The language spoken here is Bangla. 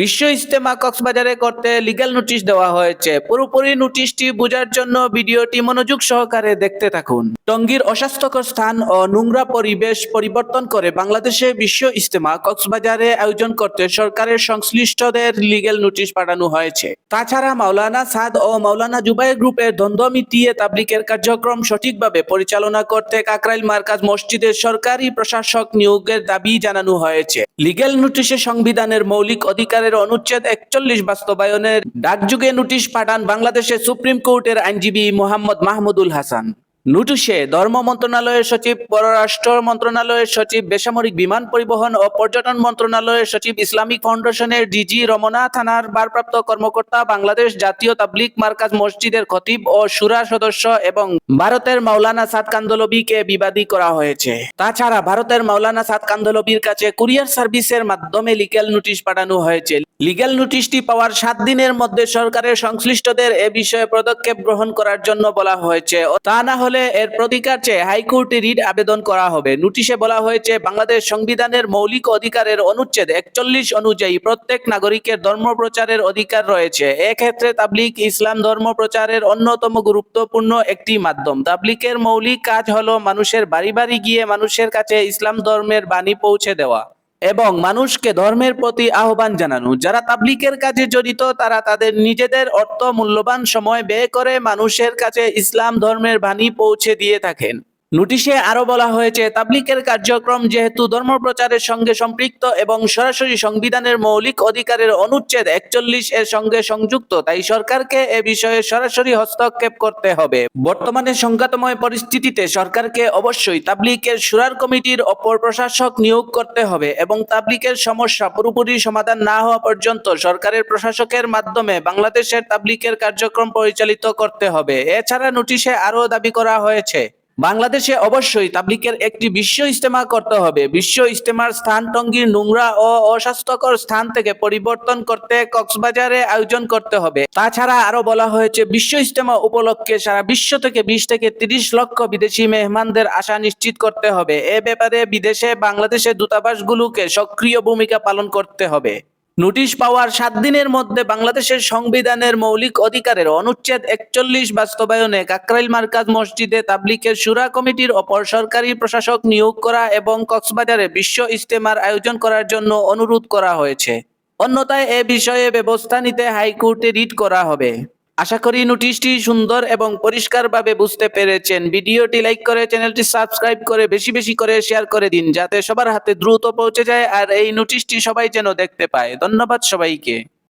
বিশ্ব ইস্তেমা কক্সবাজারে করতে লিগ্যাল নোটিশ দেওয়া হয়েছে। পুরোপুরি নোটিশটি বোঝার জন্য ভিডিওটি মনোযোগ সহকারে দেখতে থাকুন। টঙ্গীর অস্বাস্থ্যকর স্থান ও নোংরা পরিবেশ পরিবর্তন করে বাংলাদেশে বিশ্ব ইস্তেমা কক্সবাজারে আয়োজন করতে সরকারের সংশ্লিষ্টদের লিগ্যাল নোটিশ পাঠানো হয়েছে। তাছাড়া মাওলানা সাদ ও মাওলানা জুবাই গ্রুপের দ্বন্দ্ব মিটিয়ে তাবলিকের কার্যক্রম সঠিকভাবে পরিচালনা করতে কাকরাইল মার্কাজ মসজিদের সরকারি প্রশাসক নিয়োগের দাবি জানানো হয়েছে। লিগ্যাল নোটিশে সংবিধানের মৌলিক অধিকারের অনুচ্ছেদ একচল্লিশ বাস্তবায়নের ডাকযুগে নোটিশ পাঠান বাংলাদেশের সুপ্রিম কোর্টের আইনজীবী মোহাম্মদ মাহমুদুল হাসান। নোটিশে ধর্ম মন্ত্রণালয়ের সচিব, পররাষ্ট্র মন্ত্রণালয়ের সচিব, বেসামরিক বিমান পরিবহন ও পর্যটন মন্ত্রণালয়ের সচিব, ইসলামিক ফাউন্ডেশনের ডিজি রমনা থানার ভারপ্রাপ্ত কর্মকর্তা, বাংলাদেশ জাতীয় তাবলিক মার্কাজ মসজিদের খতিব ও সুরা সদস্য এবং ভারতের মাওলানা সাদ কান্দলবিকে বিবাদী করা হয়েছে। তাছাড়া ভারতের মাওলানা সাদ কান্দলবির কাছে কুরিয়ার সার্ভিসের মাধ্যমে লিগ্যাল নোটিশ পাঠানো হয়েছে। লিগ্যাল নোটিশটি পাওয়ার সাত দিনের মধ্যে সরকারের সংশ্লিষ্টদের এ বিষয়ে পদক্ষেপ গ্রহণ করার জন্য বলা হয়েছে। তা না হলে এর প্রতিকার চেয়ে হাইকোর্টে রিট আবেদন করা হবে। নোটিশে বলা হয়েছে, বাংলাদেশ সংবিধানের মৌলিক অধিকারের অনুচ্ছেদ একচল্লিশ অনুযায়ী প্রত্যেক নাগরিকের ধর্ম প্রচারের অধিকার রয়েছে। এক্ষেত্রে তাবলিক ইসলাম ধর্ম প্রচারের অন্যতম গুরুত্বপূর্ণ একটি মাধ্যম। তাবলিকের মৌলিক কাজ হলো মানুষের বাড়ি বাড়ি গিয়ে মানুষের কাছে ইসলাম ধর্মের বাণী পৌঁছে দেওয়া। এবং মানুষকে ধর্মের প্রতি আহ্বান জানানো। যারা তাবলিকের কাজে জড়িত, তারা তাদের নিজেদের অর্থ মূল্যবান সময় ব্যয় করে মানুষের কাছে ইসলাম ধর্মের বাণী পৌঁছে দিয়ে থাকেন। নোটিশে আরও বলা হয়েছে, তাবলিকের কার্যক্রম যেহেতু ধর্ম প্রচারের সঙ্গে সম্পৃক্ত এবং সরাসরি সংবিধানের মৌলিক অধিকারের অনুচ্ছেদ একচল্লিশ এর সঙ্গে সংযুক্ত, তাই সরকারকে এ বিষয়ে সরাসরি হস্তক্ষেপ করতে হবে। বর্তমানে সংঘাতময় পরিস্থিতিতে সরকারকে অবশ্যই তাবলিকের সুরার কমিটির অপর প্রশাসক নিয়োগ করতে হবে এবং তাবলিকের সমস্যা পুরোপুরি সমাধান না হওয়া পর্যন্ত সরকারের প্রশাসকের মাধ্যমে বাংলাদেশের তাবলিকের কার্যক্রম পরিচালিত করতে হবে। এছাড়া নোটিশে আরও দাবি করা হয়েছে বাংলাদেশে অবশ্যই তাবলিকের একটি বিশ্ব ইস্তেমা করতে হবে। বিশ্ব ইস্তেমার স্থান টঙ্গীর নোংরা ও অস্বাস্থ্যকর স্থান থেকে পরিবর্তন করতে কক্সবাজারে আয়োজন করতে হবে। তাছাড়া আরও বলা হয়েছে, বিশ্ব ইস্তেমা উপলক্ষে সারা বিশ্ব থেকে বিশ থেকে তিরিশ লক্ষ বিদেশি মেহমানদের আশা নিশ্চিত করতে হবে। এ ব্যাপারে বিদেশে বাংলাদেশের দূতাবাসগুলোকে সক্রিয় ভূমিকা পালন করতে হবে। নোটিশ পাওয়ার সাত দিনের মধ্যে বাংলাদেশের সংবিধানের মৌলিক অধিকারের অনুচ্ছেদ একচল্লিশ বাস্তবায়নে কাকরাইল মার্কাজ মসজিদে তাবলিকের সুরা কমিটির অপর সরকারি প্রশাসক নিয়োগ করা এবং কক্সবাজারে বিশ্ব ইজতেমার আয়োজন করার জন্য অনুরোধ করা হয়েছে। অন্যথায় এ বিষয়ে ব্যবস্থা নিতে হাইকোর্টে রিট করা হবে। আশা করি নোটিশটি সুন্দর এবং পরিষ্কারভাবে বুঝতে পেরেছেন। ভিডিওটি লাইক করে চ্যানেলটি সাবস্ক্রাইব করে, বেশি বেশি করে শেয়ার করে দিন, যাতে সবার হাতে দ্রুত পৌঁছে যায় আর এই নোটিশটি সবাই যেন দেখতে পায়। ধন্যবাদ সবাইকে।